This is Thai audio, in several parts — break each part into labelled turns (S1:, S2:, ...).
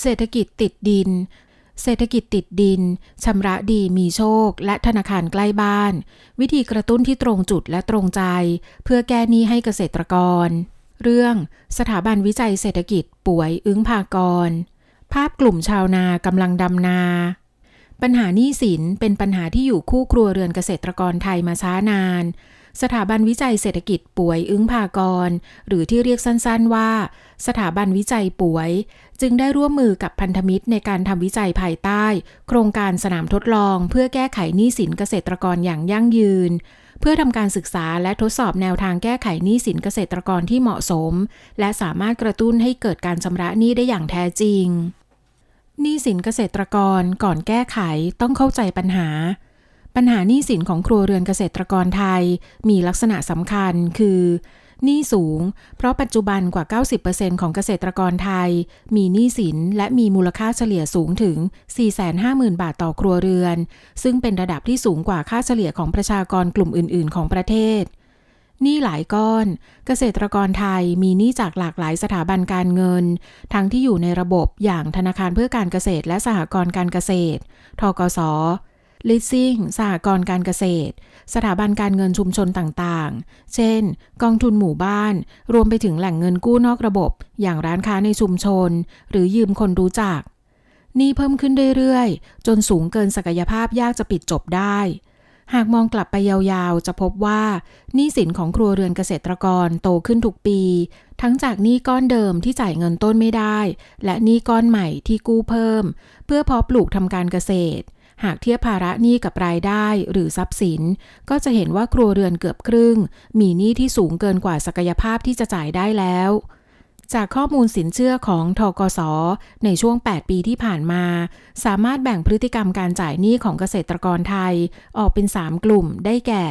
S1: เศรษฐกิจติดดิน เศรษฐกิจติดดินชำระดีมีโชค และธนาคารใกล้บ้าน วิธีกระตุ้นที่ตรงจุดและตรงใจ เพื่อแก้หนี้ให้เกษตรกร เรื่องสถาบันวิจัยเศรษฐกิจป่วยอึ้งพากร ภาพกลุ่มชาวนากำลังดำนาปัญหาหนี้สินเป็นปัญหาที่อยู่คู่ครัวเรือนเกษตรกรไทยมาช้านาน สถาบันวิจัยเศรษฐกิจป่วยอึ้งพากร หรือที่เรียกสั้นๆว่า สถาบันวิจัยป่วย จึงได้ร่วมมือกับพันธมิตรในการทำวิจัยภายใต้ โครงการสนามทดลอง เพื่อแก้ไขหนี้สินเกษตรกรอย่างยั่งยืน เพื่อทำการศึกษาและทดสอบแนวทางแก้ไขหนี้สินเกษตรกรที่เหมาะสม และสามารถกระตุ้นให้เกิดการชำระหนี้ได้อย่างแท้จริงหนี้สินเกษตรกรก่อนแก้ไขต้องเข้าใจปัญหา ปัญหาหนี้สินของครัวเรือนเกษตรกรไทย มีลักษณะสำคัญคือหนี้สูง เพราะปัจจุบันกว่า 90%ของเกษตรกรไทย มีหนี้สินและมีมูลค่าเฉลี่ยสูงถึง 450,000 บาทต่อครัวเรือน ซึ่งเป็นระดับที่สูงกว่าค่าเฉลี่ยของประชากรกลุ่มอื่น ๆ ของประเทศหนี้หลายก้อน เกษตรกรไทยมีหนี้จากหลากหลายสถาบันการเงิน ทั้งที่อยู่ในระบบอย่างธนาคารเพื่อการเกษตรและสหกรณ์การเกษตร ทกส ลิสซิ่งสหกรณ์การเกษตร สถาบันการเงินชุมชนต่างๆ เช่น กองทุนหมู่บ้าน รวมไปถึงแหล่งเงินกู้นอกระบบ อย่างร้านค้าในชุมชน หรือยืมคนรู้จัก นี้เพิ่มขึ้นเรื่อยๆ จนสูงเกินศักยภาพยากจะปิดจบได้ หากมองกลับไปยาวๆ จะพบว่าหนี้สินของครัวเรือนเกษตรกรโตขึ้นทุกปี ทั้งจากหนี้ก้อนเดิมที่จ่ายเงินต้นไม่ได้ และหนี้ก้อนใหม่ที่กู้เพิ่ม เพื่อเพาะปลูกทำการเกษตร หากเทียบภาระหนี้กับรายได้หรือทรัพย์สิน ก็จะเห็นว่าครัวเรือนเกือบครึ่ง มีหนี้ที่สูงเกินกว่าศักยภาพที่จะจ่ายได้แล้ว จากข้อมูลสินเชื่อของทกส ในช่วง 8 ปีที่ผ่านมา สามารถแบ่งพฤติกรรมการจ่ายหนี้ของเกษตรกรไทย ออกเป็น 3 กลุ่มได้แก่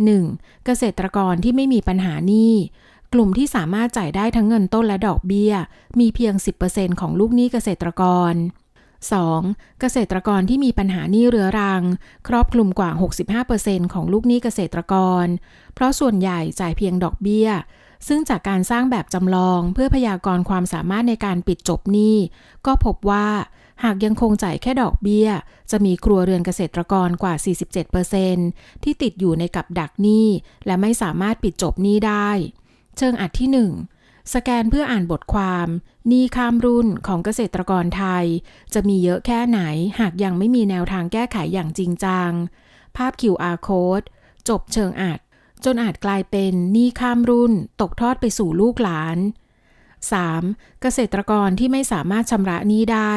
S1: 1. เกษตรกรที่ไม่มีปัญหาหนี้กลุ่มที่สามารถจ่ายได้ทั้งเงินต้นและดอกเบี้ย มีเพียง 10%ของลูกหนี้เกษตรกร 2. เกษตรกรที่มีปัญหาหนี้เรื้อรัง ครอบคลุมกว่า 65%ของลูกหนี้เกษตรกร เพราะส่วนใหญ่จ่ายเพียงดอกเบี้ย ซึ่งจากการสร้างแบบจำลองเพื่อพยากรณ์ความสามารถในการปิดจบหนี้ ก็พบว่าหากยังคงจ่ายแค่ดอกเบี้ย จะมีครัวเรือนเกษตรกรกว่า 47%ที่ติดอยู่ในกับดักหนี้ และไม่สามารถปิดจบหนี้ได้ เชิงอัดที่ 1 สแกนเพื่ออ่านบทความหนี้ข้ามรุ่นของเกษตรกรไทย จะมีเยอะแค่ไหนหากยังไม่มีแนวทางแก้ไขอย่างจริงจัง ภาพ QR code จบเชิงอัด จนอาจกลายเป็นหนี้ข้ามรุ่น ตกทอดไปสู่ลูกหลาน 3. เกษตรกรที่ไม่สามารถชำระหนี้ได้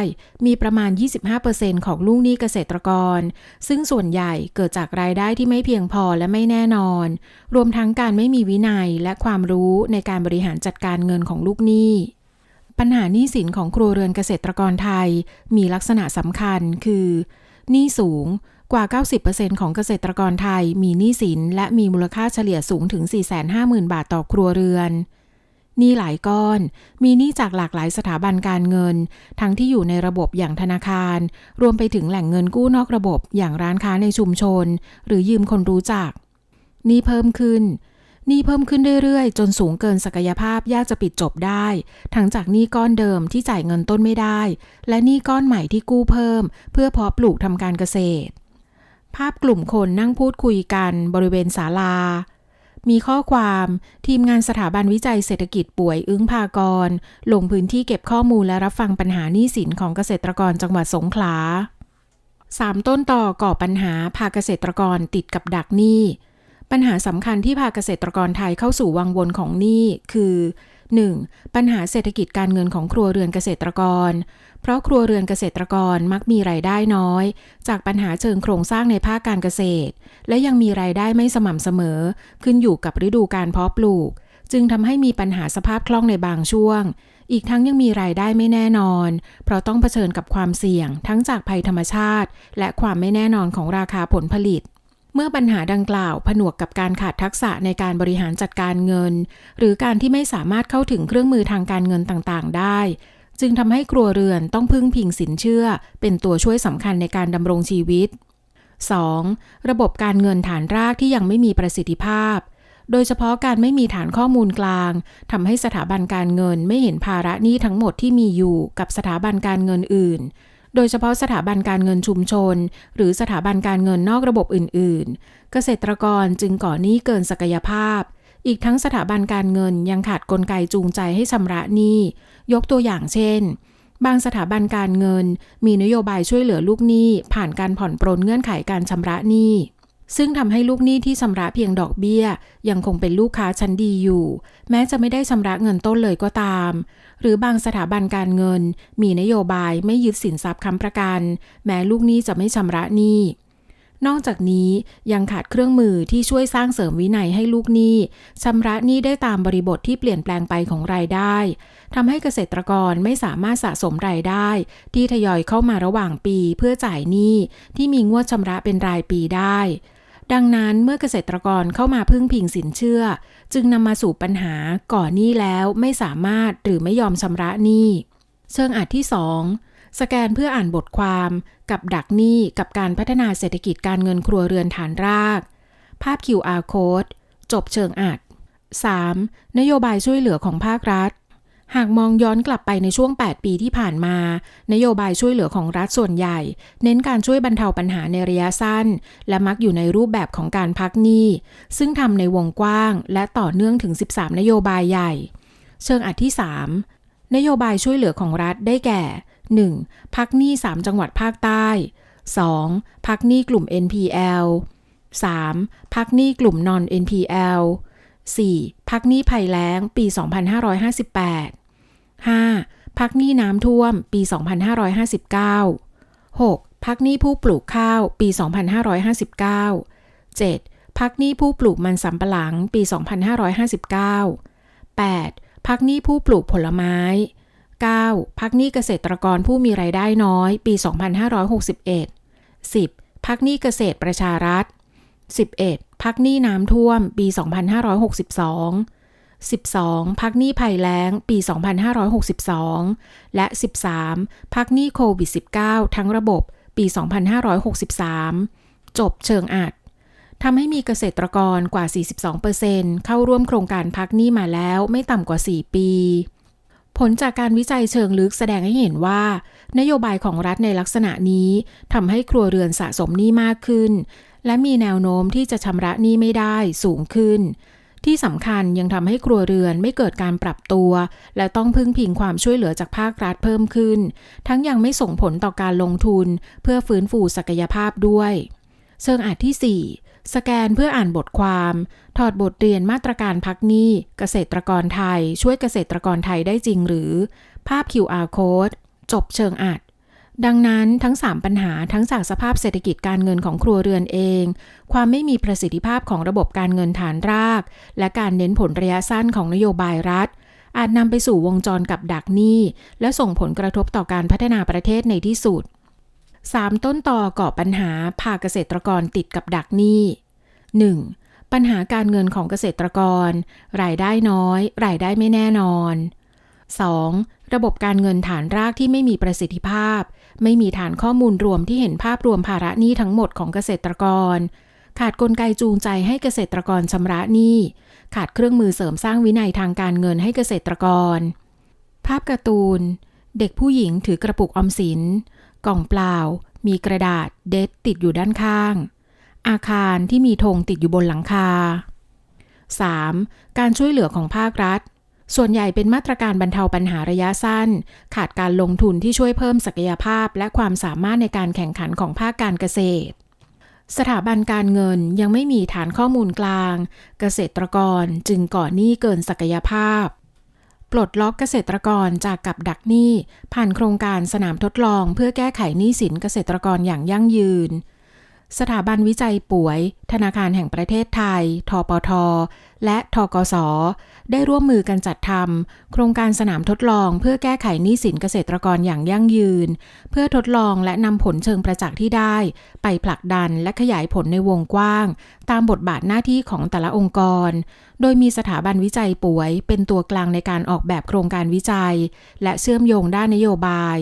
S1: มีประมาณ 25%ของลูกหนี้เกษตรกร ซึ่งส่วนใหญ่เกิดจากรายได้ที่ไม่เพียงพอและไม่แน่นอน รวมทั้งการไม่มีวินัยและความรู้ในการบริหารจัดการเงินของลูกหนี้ ปัญหาหนี้สินของครัวเรือนเกษตรกรไทย มีลักษณะสำคัญคือหนี้สูงกว่า 90%ของเกษตรกรไทยมีหนี้สิน และมีมูลค่าเฉลี่ยสูงถึง 450,000 บาทต่อครัวเรือน หนี้หลายก้อน มีหนี้จากหลากหลายสถาบันการเงิน ทั้งที่อยู่ในระบบอย่างธนาคาร รวมไปถึงแหล่งเงินกู้นอกระบบอย่างร้านค้าในชุมชน หรือยืมคนรู้จักหนี้เพิ่มขึ้นหนี้เพิ่มขึ้นเรื่อยๆ จนสูงเกินศักยภาพยากจะปิดจบได้ ทั้งจากหนี้ก้อนเดิมที่จ่ายเงินต้นไม่ได้ และหนี้ก้อนใหม่ที่กู้เพิ่ม เพื่อเพาะปลูกทำการเกษตร ภาพกลุ่มคนนั่งพูดคุยกันบริเวณศาลา มีข้อความทีมงานสถาบันวิจัยเศรษฐกิจป่วยอึ้งพากร ลงพื้นที่เก็บข้อมูลและรับฟังปัญหาหนี้สินของเกษตรกรจังหวัดสงขลาสามต้นต่อก่อปัญหาพาเกษตรกรติดกับดักหนี้ ปัญหาสำคัญที่พาเกษตรกรไทยเข้าสู่วังวนของหนี้คือ 1. ปัญหาเศรษฐกิจการเงินของครัวเรือนเกษตรกร เพราะครัวเรือนเกษตรกรมักมีรายได้น้อย จากปัญหาเชิงโครงสร้างในภาคการเกษตร และยังมีรายได้ไม่สม่ำเสมอ ขึ้นอยู่กับฤดูการเพาะปลูก จึงทำให้มีปัญหาสภาพคล่องในบางช่วง อีกทั้งยังมีรายได้ไม่แน่นอน เพราะต้องเผชิญกับความเสี่ยง ทั้งจากภัยธรรมชาติ และความไม่แน่นอนของราคาผลผลิตเมื่อปัญหาดังกล่าวผนวกกับการขาดทักษะในการบริหารจัดการเงิน หรือการที่ไม่สามารถเข้าถึงเครื่องมือทางการเงินต่างๆ ได้ จึงทำให้ครัวเรือนต้องพึ่งพิงสินเชื่อ เป็นตัวช่วยสำคัญในการดำรงชีวิต 2. ระบบการเงินฐานรากที่ยังไม่มีประสิทธิภาพ โดยเฉพาะการไม่มีฐานข้อมูลกลางทำให้สถาบันการเงินไม่เห็นภาระหนี้ทั้งหมดที่มีอยู่กับสถาบันการเงินอื่น โดยเฉพาะสถาบันการเงินชุมชน หรือสถาบันการเงินนอกระบบอื่น ๆ เกษตรกรจึงก่อหนี้เกินศักยภาพ อีกทั้งสถาบันการเงินยังขาดกลไกจูงใจให้ชำระหนี้ ยกตัวอย่างเช่น บางสถาบันการเงิน มีนโยบายช่วยเหลือลูกหนี้ ผ่านการผ่อนปรนเงื่อนไขการชำระหนี้ ซึ่งทำให้ลูกหนี้ที่ชำระเพียงดอกเบี้ย ยังคงเป็นลูกค้าชั้นดีอยู่ แม้จะไม่ได้ชำระเงินต้นเลยก็ตาม หรือบางสถาบันการเงิน มีนโยบายไม่ยึดสินทรัพย์ค้ำประกัน แม้ลูกหนี้จะไม่ชำระหนี้ นอกจากนี้ยังขาดเครื่องมือที่ช่วยสร้างเสริมวินัยให้ลูกหนี้ชำระหนี้ได้ตามบริบทที่เปลี่ยนแปลงไปของรายได้ทำให้เกษตรกรไม่สามารถสะสมรายได้ ที่ทยอยเข้ามาระหว่างปีเพื่อจ่ายหนี้ที่มีงวดชำระเป็นรายปีได้ ดังนั้นเมื่อเกษตรกรเข้ามาพึ่งพิงสินเชื่อ จึงนำมาสู่ปัญหาก่อนหนี้แล้วไม่สามารถหรือไม่ยอมชำระหนี้เชิงอาจที่ 2 สแกนเพื่ออ่านบทความกับดักหนี้กับการพัฒนาเศรษฐกิจการเงินครัวเรือนฐานราก ภาพ QR code จบเชิงอัด 3. นโยบายช่วยเหลือของภาครัฐ หากมองย้อนกลับไปในช่วง 8 ปีที่ผ่านมา นโยบายช่วยเหลือของรัฐส่วนใหญ่ เน้นการช่วยบรรเทาปัญหาในระยะสั้น และมักอยู่ในรูปแบบของการพักหนี้ ซึ่งทำในวงกว้าง และต่อเนื่องถึง 13 นโยบายใหญ่ เชิงอัดที่ 3 นโยบายช่วยเหลือของรัฐได้แก่ 1. พักหนี้ 3 จังหวัดภาคใต้ 2. พักหนี้กลุ่ม NPL 3. พักหนี้กลุ่ม non NPL 4. พักหนี้ภัยแล้ง ปี 2558 5. พักหนี้น้ำท่วม ปี 2559 6. พักหนี้ผู้ปลูกข้าว ปี 2559 7. พักหนี้ผู้ปลูกมันสำปะหลัง ปี 2559 8. พักหนี้ผู้ปลูกผลไม้ 9. พักหนี้เกษตรกรผู้มีไรายได้น้อย ปี 2561 10. พักหนี้เกษตรประชารัฐ 11. พักหนี้น้ำท่วม ปี 2562 12. พักหนี้ภัยแล้ง ปี 2562 และ 13. พักหนี้โควิด -19 ทั้งระบบ ปี 2563 จบเชิงอัดทำให้มีเกษตรกรกว่า 42%เข้าร่วมโครงการพักหนี้มาแล้วไม่ต่ำกว่า 4 ปี ผลจากการวิจัยเชิงลึกแสดงให้เห็นว่า นโยบายของรัฐในลักษณะนี้ทำให้ครัวเรือนสะสมหนี้มากขึ้น และมีแนวโน้มที่จะชำระหนี้ไม่ได้สูงขึ้น ที่สำคัญยังทำให้ครัวเรือนไม่เกิดการปรับตัว และต้องพึ่งพิงความช่วยเหลือจากภาครัฐเพิ่มขึ้น ทั้งยังไม่ส่งผลต่อการลงทุน เพื่อฟื้นฟูศักยภาพด้วย เชิงอาจที่ 4 สแกนเพื่ออ่านบทความ ถอดบทเรียนมาตรการพักหนี้เกษตรกรไทย ช่วยเกษตรกรไทยได้จริงหรือ ภาพ QR code จบเชิงอัด ดังนั้นทั้ง 3 ปัญหาทั้งจากสภาพเศรษฐกิจการเงินของครัวเรือนเอง ความไม่มีประสิทธิภาพของระบบการเงินฐานราก และการเน้นผลระยะสั้นของนโยบายรัฐ อาจนำไปสู่วงจรกับดักหนี้ และส่งผลกระทบต่อการพัฒนาประเทศในที่สุด 3. ต้นต่อก่อปัญหาพาเกษตรกรติดกับดักหนี้ 1. ปัญหาการเงินของเกษตรกร รายได้น้อย รายได้ไม่แน่นอน 2. ระบบการเงินฐานรากที่ไม่มีประสิทธิภาพ ไม่มีฐานข้อมูลรวมที่เห็นภาพรวมภาระหนี้ทั้งหมดของเกษตรกร ขาดกลไกจูงใจให้เกษตรกรชำระหนี้ ขาดเครื่องมือเสริมสร้างวินัยทางการเงินให้เกษตรกร ภาพการ์ตูน เด็กผู้หญิงถือกระปุกออมสิน กล่องเปล่า มีกระดาษเด็ดติดอยู่ด้านข้าง อาคารที่มีธงติดอยู่บนหลังคา 3. การช่วยเหลือของภาครัฐ ส่วนใหญ่เป็นมาตรการบรรเทาปัญหาระยะสั้น ขาดการลงทุนที่ช่วยเพิ่มศักยภาพและความสามารถในการแข่งขันของภาคการเกษตรสถาบันการเงินยังไม่มีฐานข้อมูลกลาง เกษตรกรจึงก่อหนี้เกินศักยภาพ ปลดล็อกเกษตรกรจากกับดักหนี้ ผ่านโครงการสนามทดลอง เพื่อแก้ไขหนี้สินเกษตรกรอย่างยั่งยืน สถาบันวิจัยป่วย ธนาคารแห่งประเทศไทย ทปท และทกส ได้ร่วมมือกันจัดทำโครงการสนามทดลอง เพื่อแก้ไขหนี้สินเกษตรกรอย่างยั่งยืน เพื่อทดลองและนำผลเชิงประจักษ์ที่ได้ ไปผลักดันและขยายผลในวงกว้าง ตามบทบาทหน้าที่ของแต่ละองค์กร โดยมีสถาบันวิจัยป่วย เป็นตัวกลางในการออกแบบโครงการวิจัย และเชื่อมโยงด้านนโยบาย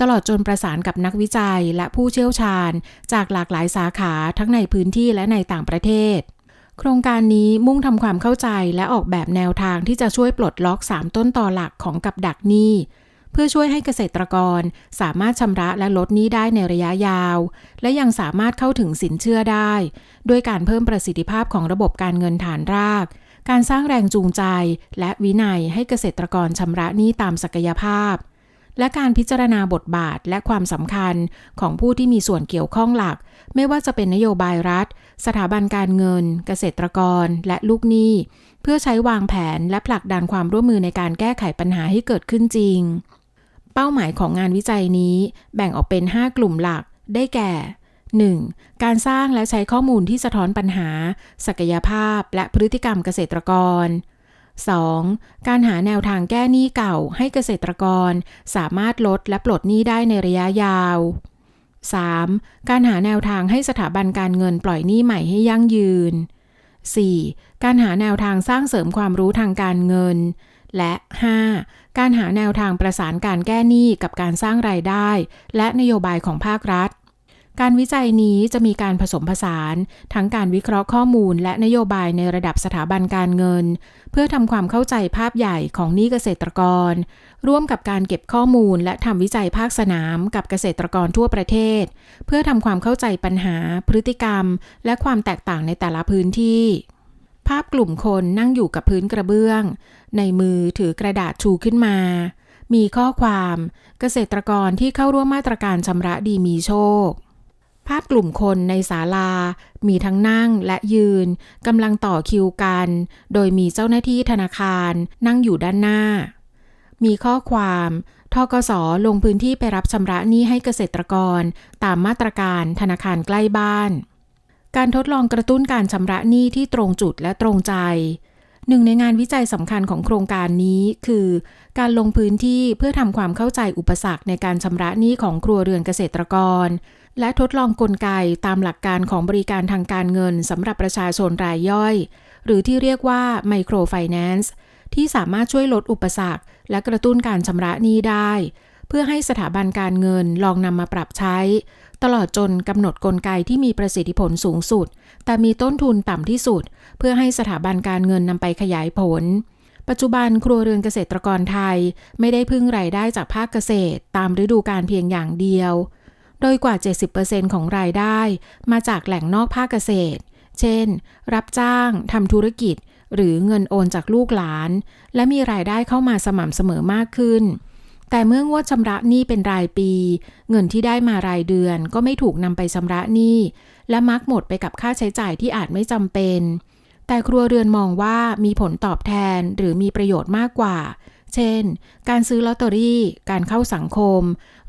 S1: ตลอดจนประสานกับนักวิจัยและผู้เชี่ยวชาญ จากหลากหลายสาขาทั้งในพื้นที่และในต่างประเทศ โครงการนี้มุ่งทำความเข้าใจและออกแบบแนวทางที่จะช่วยปลดล็อก 3 ต้นต่อหลักของกับดักหนี้ เพื่อช่วยให้เกษตรกรสามารถชำระและลดหนี้ได้ในระยะยาว และยังสามารถเข้าถึงสินเชื่อได้ ด้วยการเพิ่มประสิทธิภาพของระบบการเงินฐานราก การสร้างแรงจูงใจ และวินัยให้เกษตรกรชำระหนี้ตามศักยภาพ และการพิจารณาบทบาทและความสำคัญของผู้ที่มีส่วนเกี่ยวข้องหลัก ไม่ว่าจะเป็นนโยบายรัฐ สถาบันการเงิน เกษตรกร และลูกหนี้ เพื่อใช้วางแผนและผลักดันความร่วมมือในการแก้ไขปัญหาให้เกิดขึ้นจริง เป้าหมายของงานวิจัยนี้แบ่งออกเป็น 5 กลุ่มหลัก ได้แก่ 1. การสร้างและใช้ข้อมูลที่สะท้อนปัญหา ศักยภาพ และพฤติกรรมเกษตรกร 2. การหาแนวทางแก้หนี้เก่าให้เกษตรกร สามารถลดและปลดหนี้ได้ในระยะยาว 3. การหาแนวทางให้สถาบันการเงินปล่อยหนี้ใหม่ให้ยั่งยืน 4. การหาแนวทางสร้างเสริมความรู้ทางการเงิน และ 5. การหาแนวทางประสานการแก้หนี้กับการสร้างรายได้ และนโยบายของภาครัฐ การวิจัยนี้จะมีการผสมผสาน ทั้งการวิเคราะห์ข้อมูลและนโยบายในระดับสถาบันการเงิน เพื่อทำความเข้าใจภาพใหญ่ของหนี้เกษตรกร ร่วมกับการเก็บข้อมูลและทำวิจัยภาคสนามกับเกษตรกรทั่วประเทศ เพื่อทำความเข้าใจปัญหา พฤติกรรม และความแตกต่างในแต่ละพื้นที่ภาพกลุ่มคนนั่งอยู่กับพื้นกระเบื้อง ในมือถือกระดาษชูขึ้นมา มีข้อความ เกษตรกรที่เข้าร่วมมาตรการชำระดีมีโชค ภาพกลุ่มคนในศาลา มีทั้งนั่งและยืนกำลังต่อคิวกัน โดยมีเจ้าหน้าที่ธนาคารนั่งอยู่ด้านหน้า มีข้อความทกสลงพื้นที่ไปรับชำระหนี้ให้เกษตรกร ตามมาตรการธนาคารใกล้บ้าน การทดลองกระตุ้นการชำระหนี้ที่ตรงจุดและตรงใจ หนึ่งในงานวิจัยสำคัญของโครงการนี้คือ การลงพื้นที่เพื่อทำความเข้าใจอุปสรรคในการชำระหนี้ของครัวเรือนเกษตรกร และทดลองกลไกตามหลักการของบริการทางการเงินสำหรับประชาชนรายย่อย หรือที่เรียกว่าไมโครไฟแนนซ์ที่สามารถช่วยลดอุปสรรค และกระตุ้นการชำระหนี้ได้ เพื่อให้สถาบันการเงินลองนำมาปรับใช้ ตลอดจนกำหนดกลไกที่มีประสิทธิผลสูงสุด แต่มีต้นทุนต่ำที่สุด เพื่อให้สถาบันการเงินนำไปขยายผลปัจจุบันครัวเรือนเกษตรกรไทยไม่ได้พึ่งรายได้จากภาคเกษตร ตามฤดูกาลเพียงอย่างเดียว โดยกว่า 70%ของรายได้มาจากแหล่งนอกภาคเกษตร เช่น รับจ้างทำธุรกิจ หรือเงินโอนจากลูกหลาน และมีรายได้เข้ามาสม่ำเสมอมากขึ้น แต่เมื่องวดชำระหนี้เป็นรายปี เงินที่ได้มารายเดือนก็ไม่ถูกนำไปชำระหนี้ และมักหมดไปกับค่าใช้จ่ายที่อาจไม่จำเป็น แต่ครัวเรือนมองว่ามีผลตอบแทนหรือมีประโยชน์มากกว่า เช่น การซื้อลอตเตอรี่ การเข้าสังคม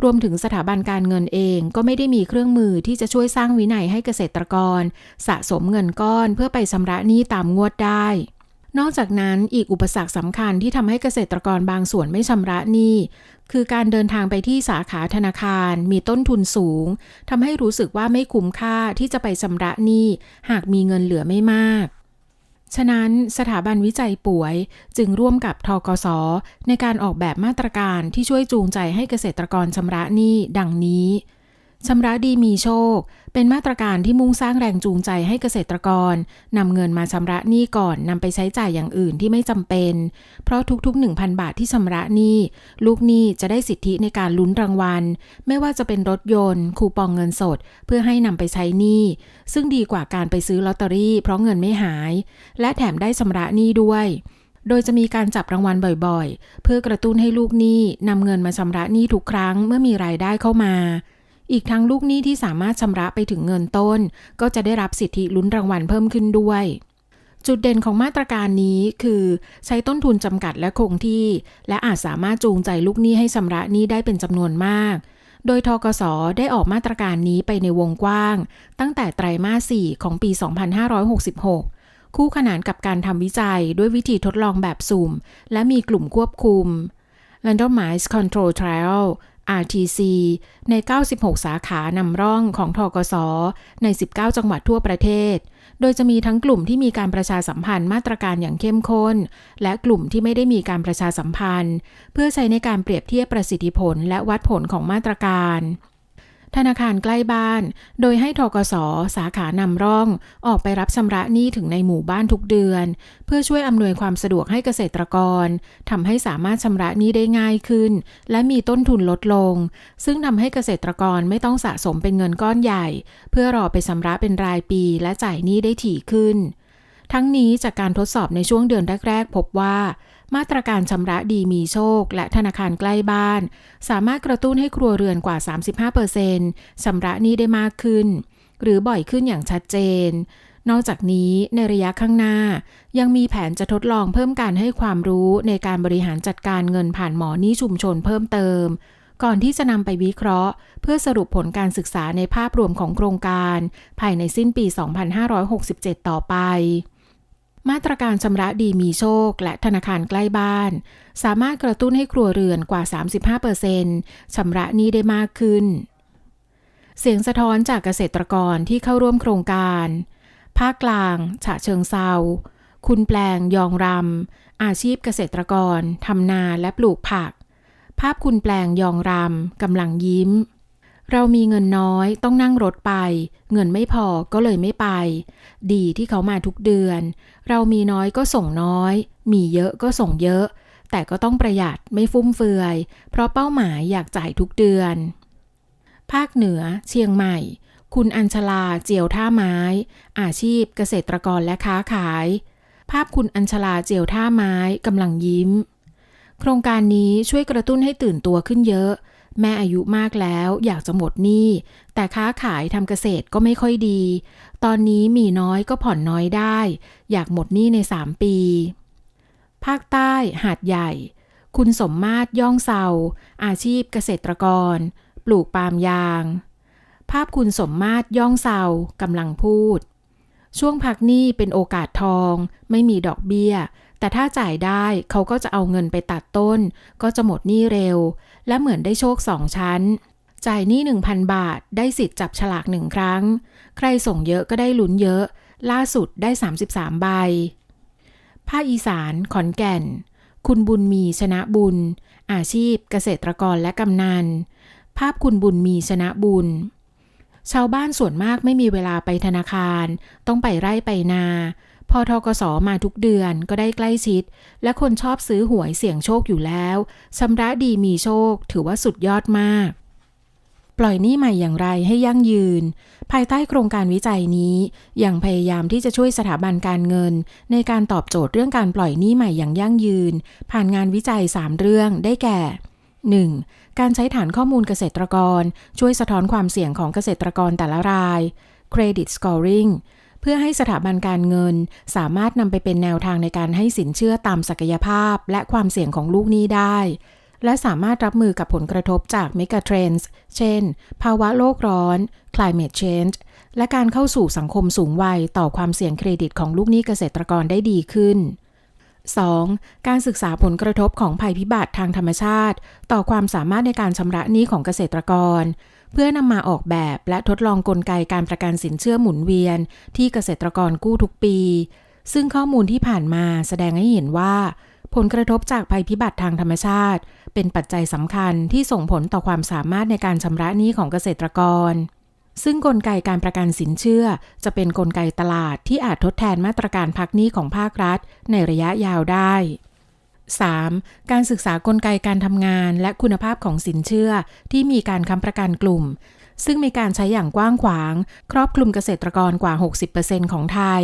S1: รวมถึงสถาบันการเงินเองก็ไม่ได้มีเครื่องมือที่จะช่วยสร้างวินัยให้เกษตรกร สะสมเงินก้อนเพื่อไปชำระหนี้ตามงวดได้ นอกจากนั้นอีกอุปสรรคสำคัญที่ทำให้เกษตรกรบางส่วนไม่ชำระหนี้คือการเดินทางไปที่สาขาธนาคารมีต้นทุนสูงทำให้รู้สึกว่าไม่คุ้มค่าที่จะไปชำระหนี้หากมีเงินเหลือไม่มาก ฉะนั้นสถาบันวิจัยป่วยจึงร่วมกับทกส ในการออกแบบมาตรการที่ช่วยจูงใจให้เกษตรกรชำระหนี้ดังนี้ ชำระดีมีโชค เป็นมาตรการที่มุ่งสร้างแรงจูงใจให้เกษตรกรนำเงินมาชำระหนี้ก่อนนำไปใช้จ่ายอย่างอื่นที่ไม่จำเป็น เพราะทุกๆ 1,000 บาทที่ชำระหนี้ ลูกหนี้จะได้สิทธิในการลุ้นรางวัล ไม่ว่าจะเป็นรถยนต์ คูปองเงินสด เพื่อให้นำไปใช้หนี้ ซึ่งดีกว่าการไปซื้อลอตเตอรี่ เพราะเงินไม่หาย และแถมได้ชำระหนี้ด้วยโดยจะมีการจับรางวัลบ่อยๆ เพื่อกระตุ้นให้ลูกหนี้นำเงินมาชำระหนี้ทุกครั้งเมื่อมีรายได้เข้ามา อีกทั้งลูกหนี้ที่สามารถชำระไปถึงเงินต้น ก็จะได้รับสิทธิลุ้นรางวัลเพิ่มขึ้นด้วยจุดเด่นของมาตรการนี้คือใช้ต้นทุนจำกัดและคงที่ และอาจสามารถจูงใจลูกหนี้ให้ชำระหนี้ได้เป็นจำนวนมาก โดยทกสได้ออกมาตรการนี้ไปในวงกว้าง ตั้งแต่ไตรมาส 4 ของปี 2566 คู่ขนานกับการทำวิจัยด้วยวิธีทดลองแบบสุ่ม และมีกลุ่มควบคุม Randomized Control Trial RTC ใน 96 สาขานำร่องของทกส ใน 19 จังหวัดทั่วประเทศ โดยจะมีทั้งกลุ่มที่มีการประชาสัมพันธ์มาตรการอย่างเข้มข้น และกลุ่มที่ไม่ได้มีการประชาสัมพันธ์ เพื่อใช้ในการเปรียบเทียบประสิทธิผลและวัดผลของมาตรการ ธนาคารใกล้บ้าน โดยให้ทกสสาขานำร่อง ออกไปรับชำระหนี้ถึงในหมู่บ้านทุกเดือน เพื่อช่วยอำนวยความสะดวกให้เกษตรกรทำให้สามารถชำระหนี้ได้ง่ายขึ้น และมีต้นทุนลดลง ซึ่งทำให้เกษตรกรไม่ต้องสะสมเป็นเงินก้อนใหญ่ เพื่อรอไปชำระเป็นรายปีและจ่ายหนี้ได้ถี่ขึ้น ทั้งนี้จากการทดสอบในช่วงเดือนแรกๆพบว่า มาตรการชำระดีมีโชค และธนาคารใกล้บ้าน สามารถกระตุ้นให้ครัวเรือนกว่า 35%ชำระหนี้ได้มากขึ้น หรือบ่อยขึ้นอย่างชัดเจน นอกจากนี้ในระยะข้างหน้า ยังมีแผนจะทดลองเพิ่มการให้ความรู้ในการบริหารจัดการเงินผ่านหมอนี้ชุมชนเพิ่มเติมก่อนที่จะนำไปวิเคราะห์ เพื่อสรุปผลการศึกษาในภาพรวมของโครงการ ภายในสิ้นปี 2567 ต่อไป มาตรการชำระดีมีโชค และธนาคารใกล้บ้าน สามารถกระตุ้นให้ครัวเรือนกว่า 35%ชำระหนี้ได้มากขึ้น เสียงสะท้อนจากเกษตรกรที่เข้าร่วมโครงการ ภาคกลาง ฉะเชิงเซา คุณแปลง ยองรำ อาชีพเกษตรกร ทำนาและปลูกผัก ภาพคุณแปลงยองรำกำลังยิ้ม เรามีเงินน้อยต้องนั่งรถไป เงินไม่พอก็เลยไม่ไป ดีที่เขามาทุกเดือน เรามีน้อยก็ส่งน้อย มีเยอะก็ส่งเยอะ แต่ก็ต้องประหยัดไม่ฟุ่มเฟือย เพราะเป้าหมายอยากจ่ายทุกเดือน ภาคเหนือ เชียงใหม่ คุณอัญชลาเจียวท่าไม้ อาชีพเกษตรกรและค้าขาย ภาพคุณอัญชลาเจียวท่าไม้กำลังยิ้ม โครงการนี้ช่วยกระตุ้นให้ตื่นตัวขึ้นเยอะ แม่อายุมากแล้วอยากจะหมดหนี้ แต่ค้าขายทำเกษตรก็ไม่ค่อยดี ตอนนี้มีน้อยก็ผ่อนน้อยได้ อยากหมดหนี้ใน 3 ปี ภาคใต้หาดใหญ่ คุณสมมาตรย่องเซาอาชีพเกษตรกร ปลูกปาล์มยาง ภาพคุณสมมาตรย่องเซากำลังพูด ช่วงพักหนี้เป็นโอกาสทอง ไม่มีดอกเบี้ย แต่ถ้าจ่ายได้เขาก็จะเอาเงินไปตัดต้น ก็จะหมดหนี้เร็ว และเหมือนได้โชคสองชั้น จ่ายหนี้ 1,000 บาท ได้สิทธิ์จับฉลากหนึ่งครั้ง ใครส่งเยอะก็ได้ลุ้นเยอะ ล่าสุดได้ 33 ใบ ภาคอีสาน ขอนแก่น คุณบุญมีชนะบุญ อาชีพเกษตรกรและกำนัน ภาพคุณบุญมีชนะบุญชาวบ้านส่วนมากไม่มีเวลาไปธนาคาร ต้องไปไร่ไปนา พอทกสมาทุกเดือนก็ได้ใกล้ชิด และคนชอบซื้อหวยเสี่ยงโชคอยู่แล้วชำระดีมีโชคถือว่าสุดยอดมาก ปล่อยหนี้ใหม่อย่างไรให้ยั่งยืน ภายใต้โครงการวิจัยนี้ อยังพยายามที่จะช่วยสถาบันการเงิน ในการตอบโจทย์เรื่องการปล่อยหนี้ใหม่อย่างยั่งยืน ผ่านงานวิจัย 3 เรื่องได้แก่ 1. การใช้ฐานข้อมูลเกษตรกร ช่วยสะท้อนความเสี่ยงของเกษตรกรแต่ละราย Credit Scoring เพื่อให้สถาบันการเงิน สามารถนำไปเป็นแนวทางในการให้สินเชื่อตามศักยภาพ และความเสี่ยงของลูกหนี้ได้ และสามารถรับมือกับผลกระทบจาก Mega Trends เช่น ภาวะโลกร้อน Climate Change และการเข้าสู่สังคมสูงวัยต่อความเสี่ยงเครดิตของลูกหนี้เกษตรกรได้ดีขึ้น 2. การศึกษาผลกระทบของภัยพิบัติทางธรรมชาติ ต่อความสามารถในการชำระหนี้ของเกษตรกร เพื่อนำมาออกแบบและทดลองกลไกการประกันสินเชื่อหมุนเวียน ที่เกษตรกรกู้ทุกปี ซึ่งข้อมูลที่ผ่านมาแสดงให้เห็นว่า ผลกระทบจากภัยพิบัติทางธรรมชาติ เป็นปัจจัยสำคัญที่ส่งผลต่อความสามารถในการชำระหนี้ของเกษตรกร ซึ่งกลไกการประกันสินเชื่อ จะเป็นนกลไกตลาดที่อาจทดแทนมาตรการพักหนี้ของภาครัฐ ในระยะยาวได้ 3. การศึกษากลไกการทำงานและคุณภาพของสินเชื่อที่มีการค้ำประกันกลุ่ม ซึ่งมีการใช้อย่างกว้างขวาง ครอบคลุมเกษตรกรกว่า 60%ของไทย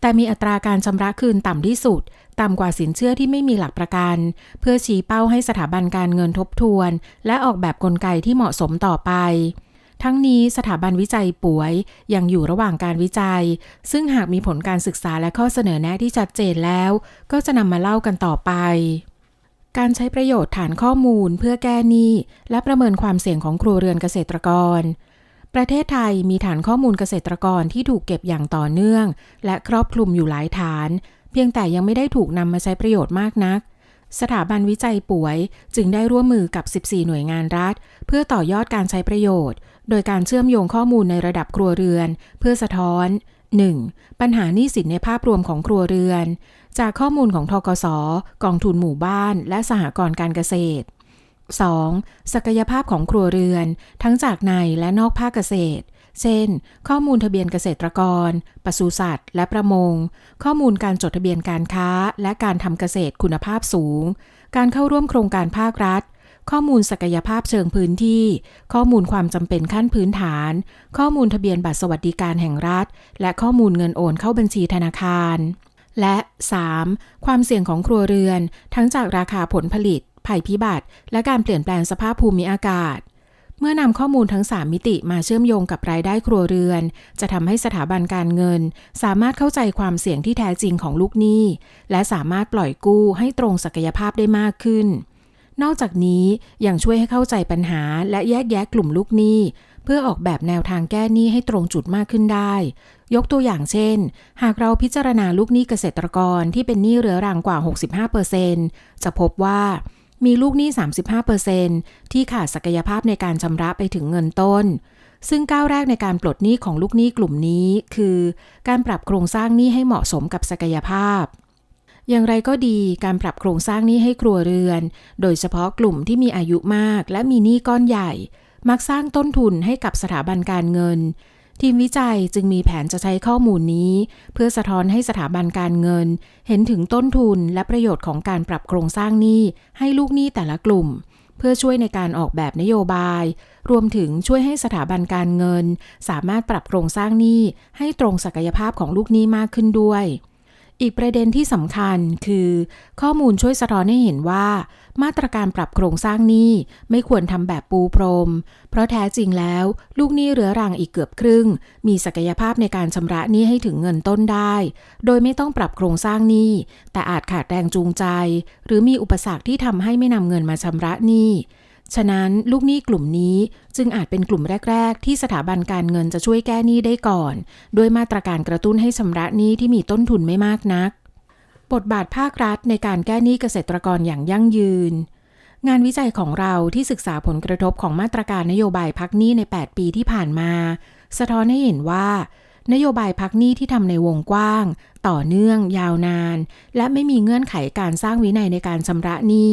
S1: แต่มีอัตราการชำระคืนต่ำที่สุด ต่ำกว่าสินเชื่อที่ไม่มีหลักประกัน เพื่อชี้เป้าให้สถาบันการเงินทบทวน และออกแบบกลไกที่เหมาะสมต่อไป ทั้งนี้สถาบันวิจัยป่วยยังอยู่ระหว่างการวิจัย ซึ่งหากมีผลการศึกษาและข้อเสนอแนะที่ชัดเจนแล้ว ก็จะนำมาเล่ากันต่อไป การใช้ประโยชน์ฐานข้อมูลเพื่อแก้หนี้และประเมินความเสี่ยงของครัวเรือนเกษตรกร ประเทศไทยมีฐานข้อมูลเกษตรกรที่ถูกเก็บอย่างต่อเนื่อง และครอบคลุมอยู่หลายฐาน เพียงแต่ยังไม่ได้ถูกนำมาใช้ประโยชน์มากนักสถาบันวิจัยป่วยจึงได้ร่วมมือกับ 14 หน่วยงานรัฐ เพื่อต่อยอดการใช้ประโยชน์ โดยการเชื่อมโยงข้อมูลในระดับครัวเรือน เพื่อสะท้อน 1. ปัญหาหนี้สินในภาพรวมของครัวเรือน จากข้อมูลของทกส กองทุนหมู่บ้าน และสหกรณ์การเกษตร 2. ศักยภาพของครัวเรือน ทั้งจากในและนอกภาคเกษตร เช่น ข้อมูลทะเบียนเกษตรกร ปศุสัตว์ และประมง ข้อมูลการจดทะเบียนการค้า และการทำเกษตรคุณภาพสูง การเข้าร่วมโครงการภาครัฐ ข้อมูลศักยภาพเชิงพื้นที่ ข้อมูลความจำเป็นขั้นพื้นฐาน ข้อมูลทะเบียนบัตรสวัสดิการแห่งรัฐ และข้อมูลเงินโอนเข้าบัญชีธนาคาร และ 3. ความเสี่ยงของครัวเรือน ทั้งจากราคาผลผลิต ภัยพิบัติ และการเปลี่ยนแปลงสภาพภูมิอากาศเมื่อนำข้อมูลทั้ง 3 มิติมาเชื่อมโยงกับรายได้ครัวเรือน จะทำให้สถาบันการเงิน สามารถเข้าใจความเสี่ยงที่แท้จริงของลูกหนี้ และสามารถปล่อยกู้ให้ตรงศักยภาพได้มากขึ้น นอกจากนี้ยังช่วยให้เข้าใจปัญหาและแยกแยะกลุ่มลูกหนี้ เพื่อออกแบบแนวทางแก้หนี้ให้ตรงจุดมากขึ้นได้ ยกตัวอย่างเช่น หากเราพิจารณาลูกหนี้เกษตรกรที่เป็นหนี้เรื้อรังกว่า 65%จะพบว่ามีลูกหนี้ 35%ที่ขาดศักยภาพในการชำระไปถึงเงินต้น ซึ่งก้าวแรกในการปลดหนี้ของลูกหนี้กลุ่มนี้ คือ การปรับโครงสร้างหนี้ให้เหมาะสมกับศักยภาพ อย่างไรก็ดีการปรับโครงสร้างนี้ให้ครัวเรือน โดยเฉพาะกลุ่มที่มีอายุมากและมีหนี้ก้อนใหญ่ มักสร้างต้นทุนให้กับสถาบันการเงิน ทีมวิจัยจึงมีแผนจะใช้ข้อมูลนี้ เพื่อสะท้อนให้สถาบันการเงิน เห็นถึงต้นทุนและประโยชน์ของการปรับโครงสร้างหนี้ให้ลูกหนี้แต่ละกลุ่ม เพื่อช่วยในการออกแบบนโยบาย รวมถึงช่วยให้สถาบันการเงิน สามารถปรับโครงสร้างหนี้ให้ตรงศักยภาพของลูกหนี้มากขึ้นด้วย อีกประเด็นที่สำคัญคือ ข้อมูลช่วยสะท้อนให้เห็นว่า มาตรการปรับโครงสร้างหนี้ไม่ควรทำแบบปูพรม เพราะแท้จริงแล้ว ลูกหนี้เรื้อรังอีกเกือบครึ่ง มีศักยภาพในการชำระหนี้ให้ถึงเงินต้นได้ โดยไม่ต้องปรับโครงสร้างหนี้ แต่อาจขาดแรงจูงใจ หรือมีอุปสรรคที่ทำให้ไม่นำเงินมาชำระหนี้ ฉะนั้นลูกหนี้กลุ่มนี้จึงอาจเป็นกลุ่มแรก ๆ ที่สถาบันการเงินจะช่วยแก้หนี้ได้ก่อน ด้วยมาตรการกระตุ้นให้ชำระหนี้ที่มีต้นทุนไม่มากนัก บทบาทภาครัฐในการแก้หนี้เกษตรกรอย่างยั่งยืน งานวิจัยของเราที่ศึกษาผลกระทบของมาตรการนโยบายพักหนี้ใน 8 ปีที่ผ่านมา สะท้อนให้เห็นว่านโยบายพักหนี้ที่ทำในวงกว้าง ต่อเนื่อง ยาวนาน และไม่มีเงื่อนไขการสร้างวินัยในการชำระหนี้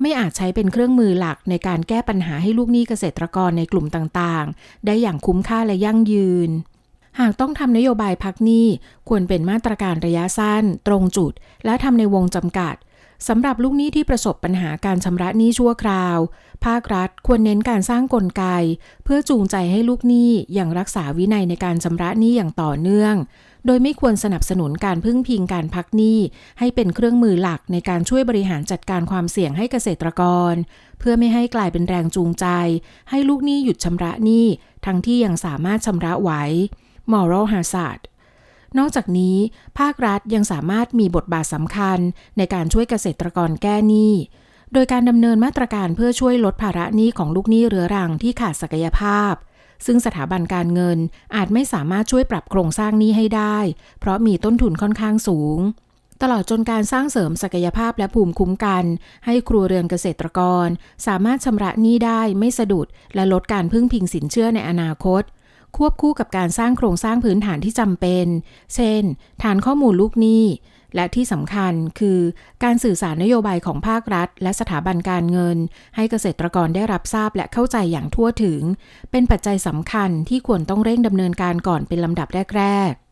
S1: ไม่อาจใช้เป็นเครื่องมือหลักในการแก้ปัญหาให้ลูกหนี้เกษตรกรในกลุ่มต่างๆ ได้อย่างคุ้มค่าและยั่งยืน หากต้องทำนโยบายพักหนี้ควรเป็นมาตรการระยะสั้น ตรงจุด และทำในวงจำกัดสำหรับลูกหนี้ที่ประสบปัญหาการชำระหนี้ชั่วคราว ภาครัฐควรเน้นการสร้างกลไก เพื่อจูงใจให้ลูกหนี้อย่างรักษาวินัยในการชำระหนี้อย่างต่อเนื่อง โดยไม่ควรสนับสนุนการพึ่งพิงการพักหนี้ให้เป็นเครื่องมือหลักในการช่วยบริหารจัดการความเสี่ยงให้เกษตรกร เพื่อไม่ให้กลายเป็นแรงจูงใจ ให้ลูกหนี้หยุดชำระหนี้ ทั้งที่ยังสามารถชำระไหว moral hazard นอกจากนี้ ภาครัฐยังสามารถมีบทบาทสำคัญในการช่วยเกษตรกรแก้หนี้ โดยการดำเนินมาตรการเพื่อช่วยลดภาระหนี้ของลูกหนี้เรื้อรังที่ขาดศักยภาพ ซึ่งสถาบันการเงินอาจไม่สามารถช่วยปรับโครงสร้างหนี้ให้ได้ เพราะมีต้นทุนค่อนข้างสูง ตลอดจนการสร้างเสริมศักยภาพและภูมิคุ้มกัน ให้ครัวเรือนเกษตรกร สามารถชำระหนี้ได้ไม่สะดุด และลดการพึ่งพิงสินเชื่อในอนาคต ควบคู่กับการสร้างโครงสร้างพื้นฐานที่จำเป็น เช่น ฐานข้อมูลลูกหนี้ และที่สำคัญคือการสื่อสารนโยบายของภาครัฐ และสถาบันการเงิน ให้เกษตรกรได้รับทราบและเข้าใจอย่างทั่วถึง เป็นปัจจัยสำคัญที่ควรต้องเร่งดำเนินการก่อนเป็นลำดับแรกๆ